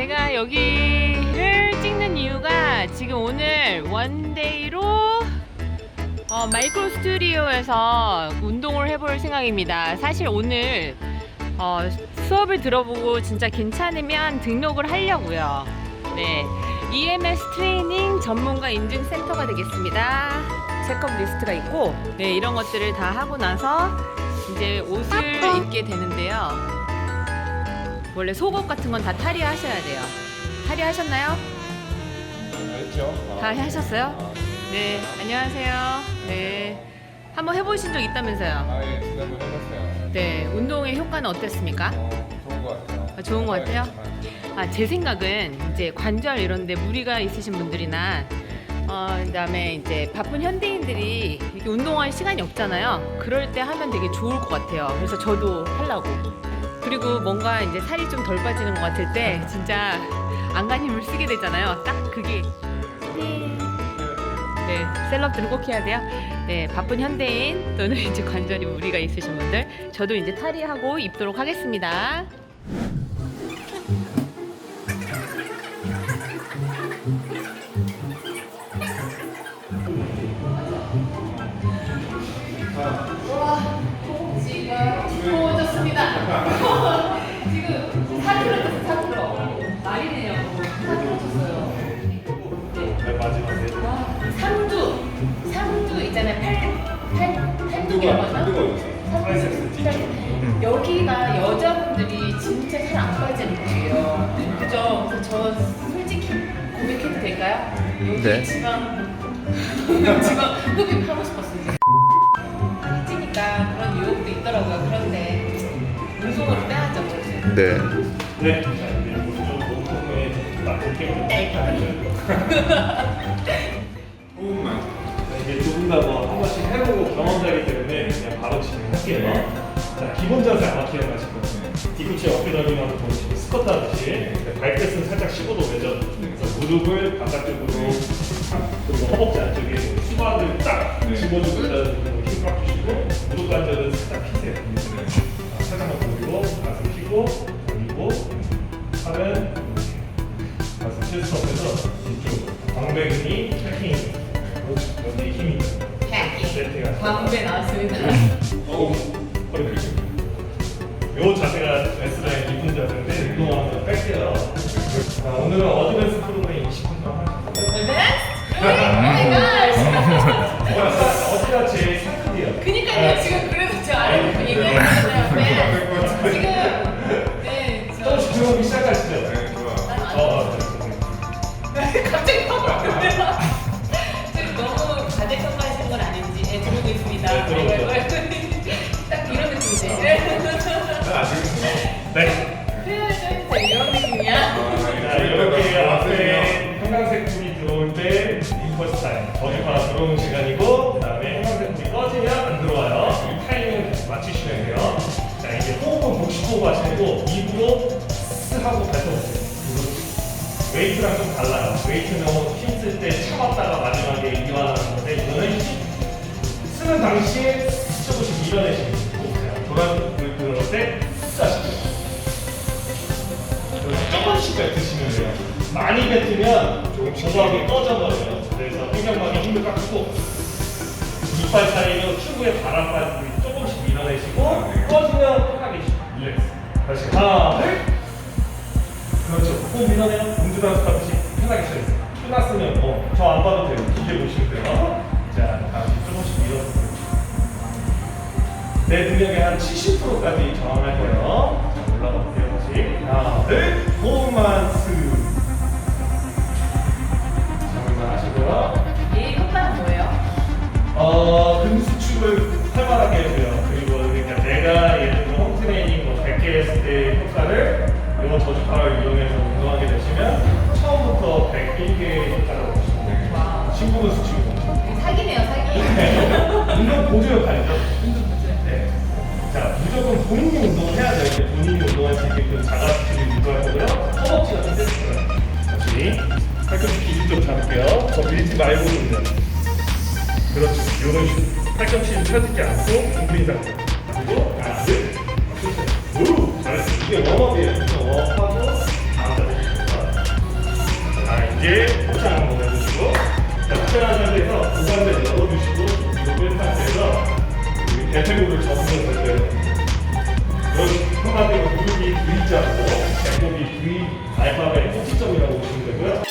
제가 여기를 찍는 이유가 지금 오늘 원데이로 어, 마이크로 스튜디오에서 운동을 해볼 생각입니다. 사실 오늘 어, 수업을 들어보고 진짜 괜찮으면 등록을 하려고요. 네, EMS 트레이닝 전문가 인증 센터가 되겠습니다. 체크업 리스트가 있고, 네 이런 것들을 다 하고 나서 이제 옷을 입게 되는데요. 원래 속옷 같은 건 다 탈의하셔야 돼요. 탈의하셨나요? 알죠? 다 하셨어요? 네, 안녕하세요. 네, 한번 해보신 적 있다면서요? 아 예 지난번 해봤어요. 네, 운동의 효과는 어땠습니까? 어, 좋은 것 같아요. 아, 좋은 것 같아요? 아, 제 생각은 이제 관절 이런데 무리가 있으신 분들이나 어, 그다음에 이제 바쁜 현대인들이 이렇게 운동할 시간이 없잖아요. 그럴 때 하면 되게 좋을 것 같아요. 그래서 저도 하려고. 그리고 뭔가 이제 살이 좀 덜 빠지는 것 같을 때 진짜 안간 힘을 쓰게 되잖아요. 딱 그게 네, 셀럽들은 꼭 해야 돼요. 네, 바쁜 현대인 또는 이제 관절이 무리가 있으신 분들, 저도 이제 탈의하고 입도록 하겠습니다. 뒤쪽. 여기가 여자분들이 진짜 살안 빠지는 곳이에요. 그죠? 그래서 저 솔직히 고백해도 될까요? 여기 네. 지방, 지방 흡입 하고 싶었어요. 많이 찌니까 그런 유혹도 있더라고요. 그런데 운송으로 빼야죠. 네. 네. 네. 경험자이기 때문에 그냥 바로 진행할게요. 자, 기본 자세 아마 기억나실 거예요. 뒤꿈치 어깨너비만 보시고 스쿼트 하듯이 발끝은 살짝 15도 내전. 그래서 무릎을 바깥쪽으로 그리고 허벅지 안쪽에 수박을 딱 집어주고 힘 요 자세가 레슬라인 이분 자세인데 운동하면 뺄게요 자 오늘은 어드밴스 프로그램 20분 동안 어디가 어디가 제일 상급이에요? 그니까요, 지금 그래서 제가 알고 얘기했잖아요. 네. 지금, 네, 좀 저. 조용히 시작하시죠 네, 좋아. 어, 어, 네, 갑자기 바꿔요. 지금 하시고 입으로 스 하고 뱉어보세요 웨이트랑 좀 달라요 웨이트는 힘쓸 때 참았다가 마지막에 이완하는 건데 이거는 힘 쓰는 당시에 조금씩 밀어내시는 거예요 그럴 때스 하시죠 조금씩 뱉으시면 돼요. 많이 뱉으면 조각이 꺼져버려요. 그래서 횡격막에 힘을 꽉 주고 이빨 사이로 튜브에 바람 빠지고 조금씩 밀어내시고 꺼지면. 다시 하나, 둘. 그렇죠. 호흡 밀어내면 공주 단수 하듯이 편하게 쉬어있어요. 끝났으면 어, 저 안 봐도 돼요. 기계 보시면 돼요. 자, 다시 조금씩 밀어주세요. 내 능력의 한 70%까지 저항할 거예요. 자, 올라가 볼게요. 다시. 하나, 둘. 호흡만 스. 잠깐만 하시고요. 이 효과는 뭐예요? 어, 근수축을 활발하게 해줘요. 그리고 그러니까 내가 이거 저주파를 이용해서 운동하게 되시면 처음부터 101개의 효과를 보시면 돼요. 와. 신부근 수축이 사기네요, 사기. 운동 보조 역할이죠. 네. 자, 무조건 본인이 운동을 해야 돼요. 이제 본인이 운동할 수 있게끔 자가수축이 유도할 거고요. 허벅지가 좀 떼주세요. 다시 팔꿈치 기준 좀 잡을게요. 더 밀지 말고 있는. 그렇죠. 이런 식으로 팔꿈치를 펴지지 않고 둥그린 상태. 그리고 하나, 둘. 오, 잘했어. 이게 웜업이에요. 뒤에 포착 한번 해주시고 자, 포착한 상태에서 고관절 열어주시고 뒤로 뺀 상태에서 대퇴골을 접으면서 이제 여기 한마디로 무릎이 V자고 배꼽이 V 알파벳 꼭지점이라고 보시면 되고요.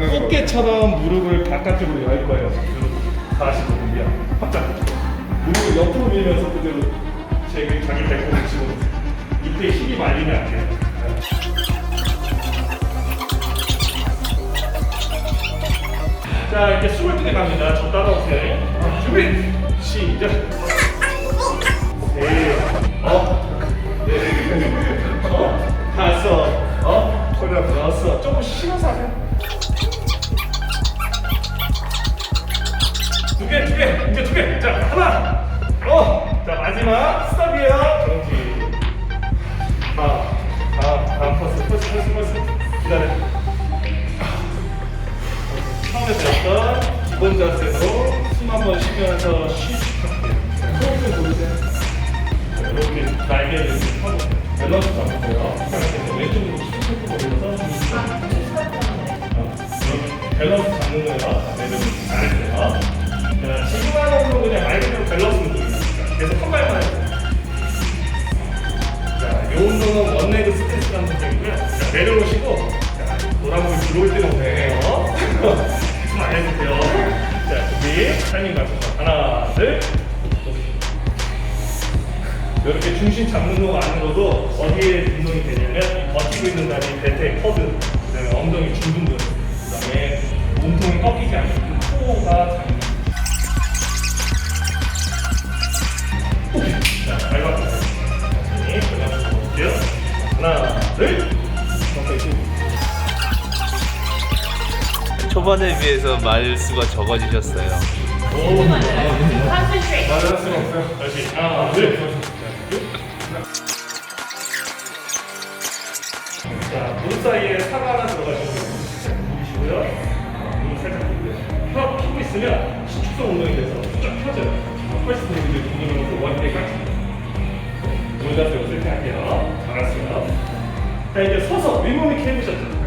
꽃게처럼 무릎을 바깥쪽으로 열 거예요. 다시 무릎이야. 확장. 무릎을 옆으로 밀면서 그대로 제 자기 배꼽을 치고 이때 힘이 말리면 안 돼요. 자 이제 숨을 크게 갑니다. 저 따라오세요. 준비 시작. 네. 어. 네. 어. 다섯. 어. 여섯. 조금 쉬면서 하세요. 개. 자, 하나. 어. 자, 마지막 스탑이에요. 정지. 다, 다, 다 퍼스, 퍼스, 퍼스, 퍼스. 기다려. 처음에 배웠던 기본 자세로 숨 한번 쉬면서 쉬시면 돼요. 호흡 좀 보세요. 자, 이렇게 날개를 펴고 밸런스 잡고요. 운동은 원레그 스트레스라는 운동이고요. 자, 내려오시고, 자, 노란불 들어올 때는 오네요. 계속 안 해주세요. 자, 준비. 타이밍 맞춰서. 하나, 둘. 이렇게 중심 잡는 거 것도 어디에 운동이 되냐면 이 버티고 있는 다리 대퇴 커드, 그다음에 엉덩이 중둔근, 그다음에 몸통이 꺾 초반에 비해서 말수가 적어지셨어요. 자, 무릎 사이에 사과 하나 들어가시고 누르시고요. 무릎 살짝. 펴, 펴고 있으면 축소 운동이 돼서 쫙 펴져요. 펄스 이제 운동으로 원대까지. 올라서 요새 때 할게요. 잘했어요. 자, 이제 서서 윗몸 이렇게 해보셨죠?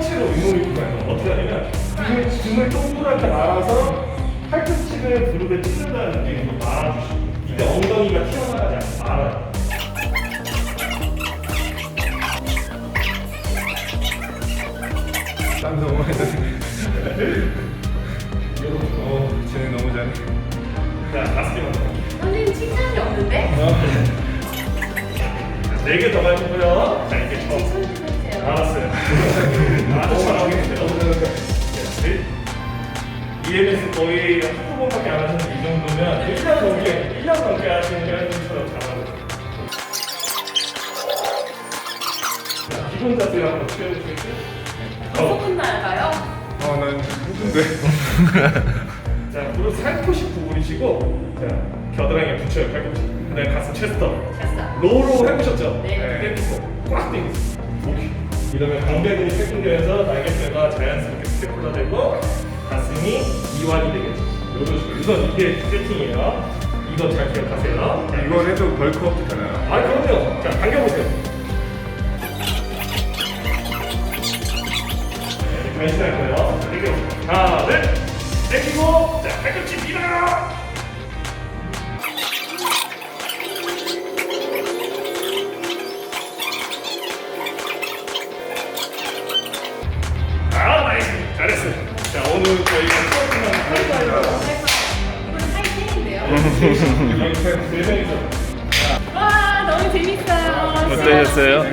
윗몸 이렇게 가요. 어떻게 하냐면 등을, 등을 동그랗게 말아서 팔꿈치를 무릎에 찌른다는 느낌으로 말아주시고 이때 엉덩이가 튀어나가지 않고 말아요. 땀 너무 많이 거의 한두 번밖에 안 하셨는데 이 정도면 1년 넘게, 1년 넘게 하시는 회원님처럼 자, 기본 자세 한번 취해주시겠어요? 소문 날까요? 어, 난 힘든데. 자, 무릎 살포시 구부리시고 자, 겨드랑이에 붙여요, 팔꿈치. 그 다음에 가슴 체스터. 됐어. 로우로 해보셨죠? 네. 땡기고 꽉 땡기고 오케이 이러면 광배근이 세분되면서 날개뼈가 자연스럽게 스테플러 되고 가슴이 이완이 되겠죠. 요런 식으로. 우선 이게 세팅이에요. 이거 잘 기억하세요. 자, 이걸 해도 벌크업 되나요? 아 그럼요. 자 당겨보세요. 네, 변신할 거예요. 자, 당겨보세요. 하나 둘 땡기고 자 팔꿈치 밀어요 저희가 와 너무 재밌어요. 어떠셨어요?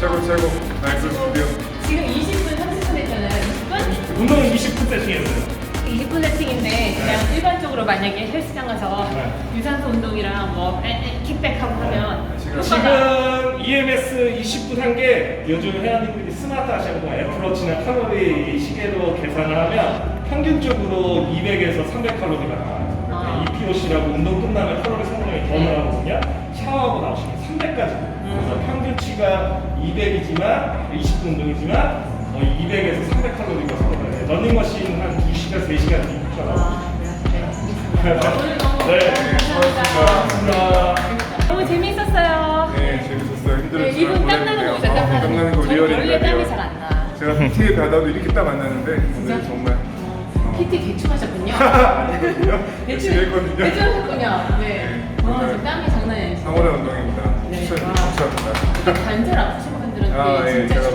최고, 최고. 나이스 스튜디오. 지금 20분 30분 했잖아요. 20분? 운동은 20분 세팅했어요 20분 세팅인데 그냥 일반적으로 만약에 헬스장 가서 네. 유산소 운동이랑 뭐 에, 에, 킥백하고 하면 효과가 지금 EMS 20분 한게 요즘 회원님들이 스마트 하시고 애플워치나 칼로리 시계로 계산을 하면 평균적으로 200에서 300 칼로리가 나와요. 아. EPOC라고 운동 끝나면 칼로리 성능이 더 나오거든요. 샤워하고 나오시면 300까지. 그래서 평균치가 200이지만 20분 운동이지만 200에서 300 칼로리가 섭취가 돼요. 러닝머신 한 2시간, 3시간 뛰니까. 아, 네. 오늘 너무 네. 너무 재밌었어요. 네, 재밌었어요. 네, 힘들었지만 이분 땀 나는 거 보세요. 아, 땀나는 거 저는 리얼입니다. 원래 땀이. 잘 안 나. 제가 PT에 가다도 이렇게 땀 안 나는데 오늘 정말 어, PT 대충 하셨군요. 아니거든요. 열심히 했거든요. 대충 하셨군요. 네. 네, 와, 정말 지금 땀이 장난이 아니시죠? 상월의 운동입니다. 네. 추천, 와. 추천합니다. 관절 아프신 분들은 아, 예, 진짜 제가